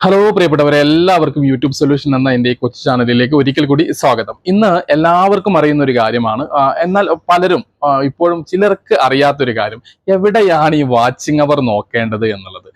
Hello പ്രിയപ്പെട്ടവരെ എല്ലാവർക്കും YouTube solution എന്ന എന്റെ ഈ കൊച്ചു ചാനലിലേക്ക് ഒരിക്കൽ കൂടി സ്വാഗതം. ഇന്ന് എല്ലാവർക്കും അറിയുന്ന ഒരു കാര്യമാണ് എന്നാൽ പലരും ഇപ്പോഴും ചിലർക്ക് അറിയാത്തൊരു കാര്യം. എവിടെയാണ് ഈ വാച്ചിങ് അവർ നോക്കേണ്ടത് എന്നുള്ളത്?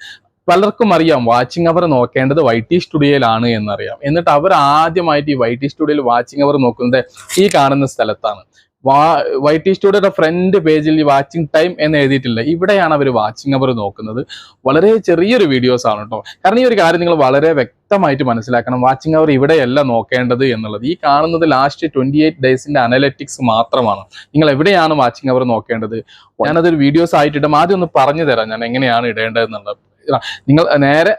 പലർക്കും അറിയാം വാച്ചിങ് അവർ നോക്കേണ്ടത് വൈ ടി സ്റ്റുഡിയോയിലാണ് എന്നറിയാം. എന്നിട്ട് അവർ ആദ്യമായിട്ട് ഈ വൈ ടി സ്റ്റുഡിയോയിൽ വാച്ചിങ് അവർ നോക്കുന്നത് ഈ കാണുന്ന സ്ഥലത്താണ്. വാ വൈ ടി സ്റ്റുഡിയോയുടെ ഫ്രണ്ട് പേജിൽ ഈ വാച്ചിങ് ടൈം എന്ന് എഴുതിയിട്ടില്ല. ഇവിടെയാണ് അവർ വാച്ചിങ് അവർ നോക്കുന്നത്. വളരെ ചെറിയൊരു വീഡിയോസ് ആണ് കേട്ടോ കാരണം ഈ ഒരു കാര്യം നിങ്ങൾ വളരെ വ്യക്തമായിട്ട് മനസ്സിലാക്കണം. വാച്ചിങ് അവർ ഇവിടെയല്ല നോക്കേണ്ടത് എന്നുള്ളത്. ഈ കാണുന്നത് ലാസ്റ്റ് ട്വന്റി എയ്റ്റ് ഡേയ്സിന്റെ അനലറ്റിക്സ് മാത്രമാണ്. നിങ്ങൾ എവിടെയാണ് വാച്ചിങ് അവർ നോക്കേണ്ടത്? ഞാനതൊരു വീഡിയോസ് ആയിട്ടിടും. ആദ്യം ഒന്ന് പറഞ്ഞു തരാം ഞാൻ എങ്ങനെയാണ് ഇടേണ്ടത് എന്നുള്ളത് ഇതാ, നിങ്ങൾ നേരെ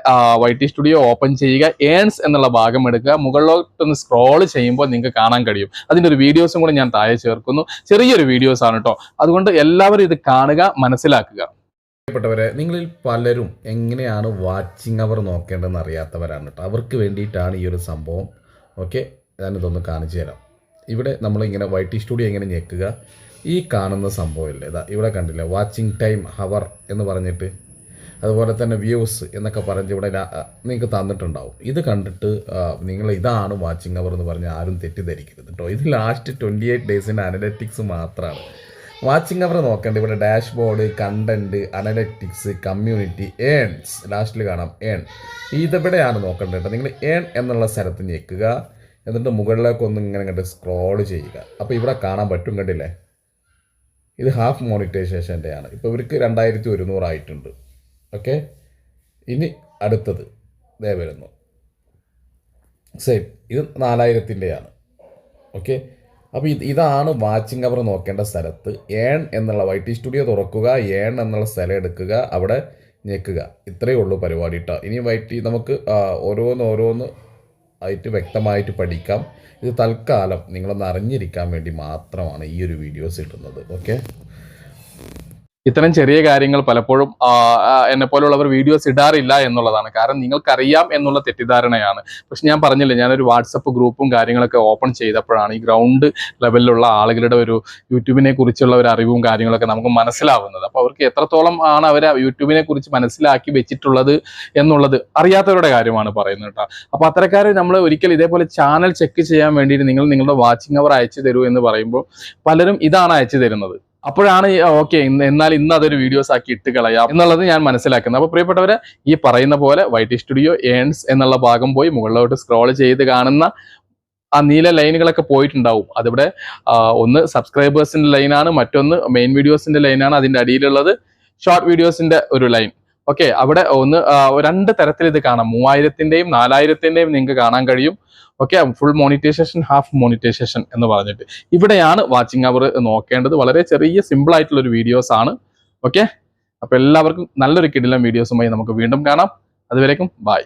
വൈ ടി സ്റ്റുഡിയോ ഓപ്പൺ ചെയ്യുക ഏൺസ് എന്നുള്ള ഭാഗം എടുക്കുക മുകളിലോട്ടൊന്ന് സ്ക്രോൾ ചെയ്യുമ്പോൾ നിങ്ങൾക്ക് കാണാൻ കഴിയും. അതിന്റെ ഒരു വീഡിയോസും കൂടെ ഞാൻ താഴെ ചേർക്കുന്നു. ചെറിയൊരു വീഡിയോസ് ആണ് കേട്ടോ അതുകൊണ്ട് എല്ലാവരും ഇത് കാണുക മനസ്സിലാക്കുക. പ്രിയപ്പെട്ടവരെ നിങ്ങളിൽ പലരും എങ്ങനെയാണ് വാച്ചിങ് അവർ നോക്കേണ്ടതെന്ന് അറിയാത്തവരാണ് കേട്ടോ അവർക്ക് വേണ്ടിയിട്ടാണ് ഈ ഒരു സംഭവം. ഓക്കെ ഞാനിതൊന്ന് കാണിച്ചു തരാം. ഇവിടെ നമ്മളിങ്ങനെ വൈ ടി സ്റ്റുഡിയോ ഇങ്ങനെ ഞെക്കുക. ഈ കാണുന്ന സംഭവമില്ല ഇതാ ഇവിടെ കണ്ടില്ല? വാച്ചിങ് ടൈം ഹവർ എന്ന് പറഞ്ഞിട്ട് അതുപോലെ തന്നെ വ്യൂസ് എന്നൊക്കെ പറഞ്ഞ് ഇവിടെ നിങ്ങൾക്ക് തന്നിട്ടുണ്ടാവും. ഇത് കണ്ടിട്ട് നിങ്ങൾ ഇതാണ് വാച്ചിങ് അവർ എന്ന് പറഞ്ഞ് ആരും തെറ്റിദ്ധരിക്കരുത് കേട്ടോ ഇത് ലാസ്റ്റ് ട്വന്റി എയ്റ്റ് ഡേയ്സിന്റെ അനലറ്റിക്സ് മാത്രമാണ് വാച്ചിങ് അവർ നോക്കേണ്ട ഇവിടെ dashboard content analytics community earns ലാസ്റ്റിൽ കാണാം ഏൺ ഇതെവിടെയാണ് നോക്കേണ്ടത് കേട്ടോ നിങ്ങൾ ഏൺ എന്നുള്ള സ്ഥലത്ത് ഞെക്കുക എന്നിട്ട് മുകളിലേക്ക് ഒന്ന് ഇങ്ങനെ കണ്ട് സ്ക്രോൾ ചെയ്യുക. അപ്പോൾ ഇവിടെ കാണാൻ പറ്റും കണ്ടില്ലേ? ഇത് ഹാഫ് മോണിറ്റൈസേഷന്റെയാണ് ഇപ്പോൾ ഇവർക്ക് രണ്ടായിരത്തി ഒരുന്നൂറായിട്ടുണ്ട് ഓക്കെ? ഇനി അടുത്തത്. ദേ വരുന്നു. സെയിം. ഇത് നാലായിരത്തിന്റെയാണ് ഓക്കെ? അപ്പോൾ ഇത് ഇതാണ് വാച്ചിങ് അവർ നോക്കേണ്ട സ്ഥലത്ത്. ഏൺ എന്നുള്ള വൈ ടി സ്റ്റുഡിയോ തുറക്കുക ഏൺ എന്നുള്ള സ്ഥലം എടുക്കുക അവിടെ ഞെക്കുക. ഇത്രയേ ഉള്ളൂ പരിപാടി കേട്ടോ ഇനി വൈ ടി നമുക്ക് ഓരോന്ന് ഓരോന്ന് ആയിട്ട് വ്യക്തമായിട്ട് പഠിക്കാം. ഇത് തൽക്കാലം നിങ്ങളൊന്ന് അറിഞ്ഞിരിക്കാൻ വേണ്ടി മാത്രമാണ് ഈ ഒരു വീഡിയോസ് ഇടുന്നത്. ഓക്കെ? ഇത്തരം ചെറിയ കാര്യങ്ങൾ പലപ്പോഴും എന്നെ പോലുള്ളവർ വീഡിയോസ് ഇടാറില്ല എന്നുള്ളതാണ്. കാരണം നിങ്ങൾക്കറിയാം എന്നുള്ള തെറ്റിദ്ധാരണയാണ്. പക്ഷെ ഞാൻ പറഞ്ഞില്ലേ ഞാനൊരു വാട്സപ്പ് ഗ്രൂപ്പും കാര്യങ്ങളൊക്കെ ഓപ്പൺ ചെയ്തപ്പോഴാണ് ഈ ഗ്രൗണ്ട് ലെവലിലുള്ള ആളുകളുടെ ഒരു യൂട്യൂബിനെ കുറിച്ചുള്ള ഒരു അറിവും കാര്യങ്ങളൊക്കെ നമുക്ക് മനസ്സിലാവുന്നത്. അപ്പോൾ അവർക്ക് എത്രത്തോളം ആണ് അവർ യൂട്യൂബിനെ കുറിച്ച് മനസ്സിലാക്കി വെച്ചിട്ടുള്ളത് എന്നുള്ളത് അറിയാത്തവരുടെ കാര്യമാണ് പറയുന്നത് കേട്ടോ. അപ്പോൾ അത്തരക്കാർ നമ്മൾ ഒരിക്കൽ ഇതേപോലെ ചാനൽ ചെക്ക് ചെയ്യാൻ വേണ്ടിയിട്ട് നിങ്ങൾ നിങ്ങളുടെ വാച്ചിങ് അവർ അയച്ചു തരൂ എന്ന് പറയുമ്പോൾ പലരും ഇതാണ് അയച്ചു തരുന്നത്. അപ്പോഴാണ് ഓക്കെ എന്നാൽ ഇന്ന് അതൊരു വീഡിയോസ് ആക്കി ഇട്ട് കളയാം എന്നുള്ളത് ഞാൻ മനസ്സിലാക്കുന്നത്. അപ്പോൾ പ്രിയപ്പെട്ടവരെ ഈ പറയുന്ന പോലെ വൈ ടി സ്റ്റുഡിയോ ഏൺസ് എന്നുള്ള ഭാഗം പോയി മുകളിലോട്ട് സ്ക്രോൾ ചെയ്ത് കാണുന്ന ആ നീല ലൈനുകളൊക്കെ പോയിട്ടുണ്ടാവും. അതിവിടെ ഒന്ന് സബ്സ്ക്രൈബേഴ്സിന്റെ ലൈനാണ് മറ്റൊന്ന് മെയിൻ വീഡിയോസിന്റെ ലൈനാണ് അതിന്റെ അടിയിലുള്ളത്. ഷോർട്ട് വീഡിയോസിന്റെ ഒരു ലൈൻ. ഓക്കെ അവിടെ ഒന്ന് രണ്ട് തരത്തിൽ ഇത് കാണാം. മൂവായിരത്തിന്റെയും നാലായിരത്തിന്റെയും നിങ്ങൾക്ക് കാണാൻ കഴിയും. Okay full monetisation half monetisation എന്ന് പറഞ്ഞിട്ട്. ഇവിടെയാണ് വാച്ചിങ് അവർ നോക്കേണ്ടത്. വളരെ ചെറിയ സിമ്പിൾ ആയിട്ടുള്ള ഒരു വീഡിയോസ് ആണ്. ഓക്കെ അപ്പൊ എല്ലാവർക്കും നല്ലൊരു കിടിലം വീഡിയോസുമായി നമുക്ക് വീണ്ടും കാണാം. അതുവരേക്കും ബൈ